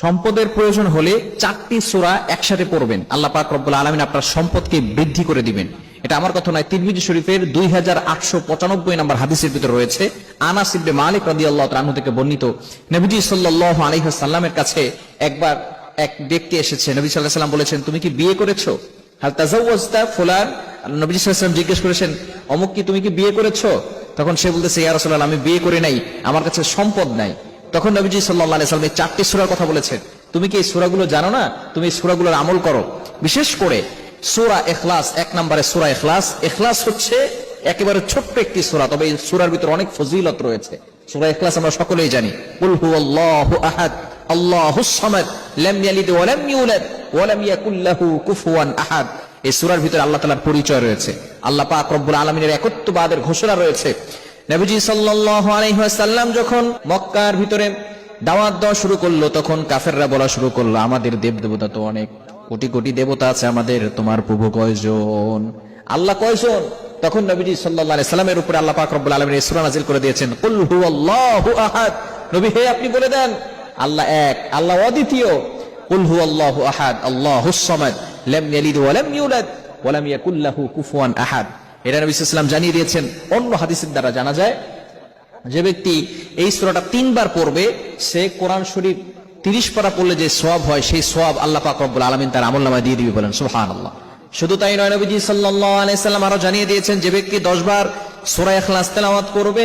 সম্পদের প্রয়োজন হলে চারটি সূরা একসাথে পড়বেন। আল্লাহ পাক রব্বুল আলমিন আপনার সম্পদকে বৃদ্ধি করে দিবেন। এটা আমার কথা নয়, তিরমিজি শরীফের দুই হাজার আটশো পঁচানব্বই নম্বর হাদিসের ভিতরে রয়েছে। আনাস ইবনে মালিক রাদি আল্লাহ তালু থেকে বর্ণিত নবীজি সাল্লাহ আলহিহাসাল্লামের কাছে একবার এক ব্যক্তি এসেছে। নবী সাল্লাহ সাল্লাম বলেছেন, তুমি কি বিয়ে করেছ? হাল তাজাউজতা ফুলান? নবী সাল্লাম জিজ্ঞেস করেছেন, অমুক কি তুমি কি বিয়ে করেছ? তখন সে বলতেছে, ইয়া রাসূলুল্লাহ, আমি বিয়ে করে নাই, আমার কাছে সম্পদ নাই। তখন নবীজি সাল্লাহ সাল্লাম এই চারটি সুরার কথা বলেছেন। তুমি কি এই সুরাগুলো জানো না? তুমি এই সুরাগুলোর আমল করো। বিশেষ করে সুরা এখলাস এক নম্বরে সুরা এখলাস এখলাস হচ্ছে একেবারে ছোট্ট একটি সুরা, তবে এই সুরার ভিতরে অনেক ফজিলত রয়েছে। সুরা এখলাস আমরা সকলেই জানি। কুল হুয়াল্লাহু আহাদ, আল্লাহুস সামাদ, লাম ইয়ালিদ ওয়া ইউলাদ, ওয়া লাম কুফুয়ান আহাদ। এই সুরার ভিতরে আল্লাহ তাআলার পরিচয় রয়েছে। আল্লাহ পাক রব্বুল আলামিনের একত্ববাদের ঘোষণা রয়েছে নবীজি সাল্লাল্লাহু আলাইহি ওয়াসাল্লাম যখন মক্কার ভিতরে দাওয়াত দেওয়া শুরু করল, তখন কাফেররা বলা শুরু করল, আমাদের দেব দেবতা তো অনেক, কোটি কোটি দেবতা আছে আমাদের, তোমার প্রভু কয়জন? আল্লাহ কয়জন? তখন নবীজি আলাইহি সাল্লামের উপরে আল্লাহ পাক রব্বুল আলামিন এই সূরা নাযিল করে দিয়েছেন, কুল হুয়াল্লাহু আহাদ। নবী, হে আপনি বলে দেন, আল্লাহ এক, আল্লাহ অদ্বিতীয়। কুল হুয়াল্লাহু আহাদ আল্লাহুস সামাদ, লাম ইয়ালিদ ওয়া ইউলাদ ইয়াকুল লাহু কুফুয়ান আহাদ। এটা নবী সাল্লাম জানিয়ে দিয়েছেন। অন্য হাদিসের দ্বারা জানা যায়, যে ব্যক্তি এই সূরাটা তিনবার পড়বে, সে কোরআন শরীফ তিরিশ পারা পড়লে যে সোয়াব হয়, সেই সোয়াব আল্লাহ পাক রব্বুল আলামিন তার আমল নামায় দিয়ে দিবে বলেন, সুবহানাল্লাহ। শুধু তাই নয়, নবীজি সাল্লাল্লাহু আলাইহি সাল্লাম আরও জানিয়ে দিয়েছেন যে ব্যক্তি 10 বার সূরা ইখলাস তেলাওয়াত করবে,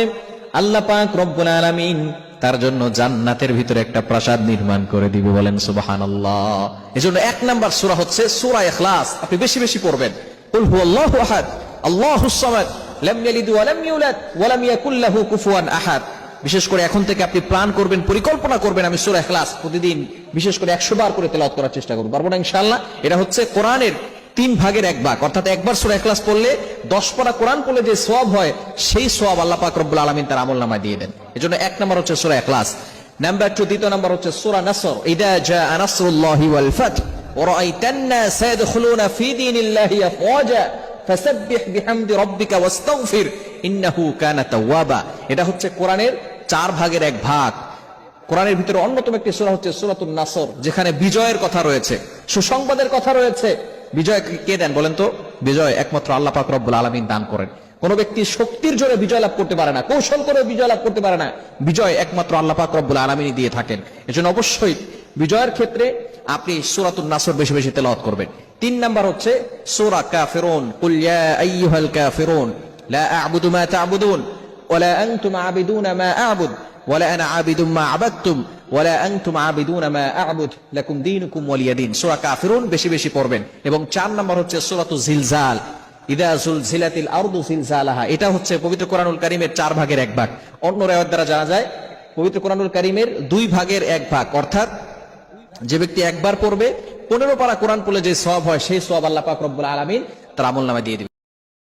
আল্লাহ পাক রব্বুল আলামিন তার জন্য জান্নাতের ভিতরে একটা প্রাসাদ নির্মাণ করে দিবে বলেন, সুবহানাল্লাহ। এজন্য এক নাম্বার সূরা হচ্ছে সূরা ইখলাস। আপনি বেশি বেশি পড়বেন। আহাদ। বিশেষ করে এখন থেকে আপনি প্ল্যান করবেন, পরিকল্পনা করবেন, আমি সুরে ক্লাস প্রতিদিন বিশেষ করে একশো বার করে তেলাওয়াত করার চেষ্টা করব। পারব না ইনশাল্লাহ এটা হচ্ছে কোরআনের তিন ভাগের এক ভাগ। অর্থাৎ একবার সুরে ক্লাস পড়লে দশ পড়া কোরআন পড়লে যে সোয়াব হয়, সেই সোয়াব আল্লাহ পাক রব্বুল আলমিন তার আমল নামায় দিয়ে দেন। এই জন্য এক নম্বর হচ্ছে সুরে ক্লাস নাম্বার টু দ্বিতীয় নাম্বার হচ্ছে সুরা নাসর। ইদা জা আনাসরুল্লাহি ওয়াল ফাতহ। ওয়া রাআইতান ফি দীনিল্লাহি আফওয়াজা। ফাসাব্বিহ বিহামদি রব্বিকা ওয়াস্তাগফির, ইন্নাহু কানা তাওয়াবা। এটা হচ্ছে কোরআনের চার ভাগের এক ভাগ। কোরআনের ভিতরে অন্যতম একটি সূরা হচ্ছে সূরাতুন নাসর, যেখানে বিজয়ের কথা রয়েছে। সুসংবাদের কথা রয়েছে। বিজয় কে দেন বলেন তো? বিজয় একমাত্র আল্লাহ পাক রব্বুল আলামিন দান করেন। কোন ব্যক্তি শক্তির জোরে বিজয় লাভ করতে পারে না, কৌশল করে বিজয় লাভ করতে পারে না। বিজয় একমাত্র আল্লাহ পাক রব্বুল আলামিনই দিয়ে থাকেন। এজন্য অবশ্যই বিজয়ের ক্ষেত্রে আপনি সূরাতুন নাসর বেশি বেশি তেলাওয়াত করবেন। তিন নাম্বার হচ্ছে, সূরা কাফিরুন, কুল ইয়া আইয়ুহাল কাফিরুন, লা আ'বুদু মা তা'বুদুন ওয়ালা আনতুম আবিদুনা মা আ'বুদ ওয়ালা আনা আবিদুম মা আবাদতুম ওয়ালা আনতুম আবিদুনা মা আ'বুদ, লাকুম দীনুকুম ওয়ালিয়া দীন। সূরা কাফিরুন বেশি বেশি পড়বেন। এবং চার নাম্বার হচ্ছে, সূরাতু জিলজাল, ইদা জুলজিলাতিল আরদু জিলজালাহা। এটা হচ্ছে পবিত্র কোরআনুল কারীমের চার ভাগের এক ভাগ। অন্য রায়াত দ্বারা জানা যায়, পবিত্র কোরআনুল কারীমের দুই ভাগের এক ভাগ। অর্থাৎ যে ব্যক্তি একবার পড়বে, পনেরো পারা কোরআন পড়লে যে সব হয়, সেই সব আল্লাহ পাক রব্বুল আলমিন তার আমল নামে দিয়ে দিবে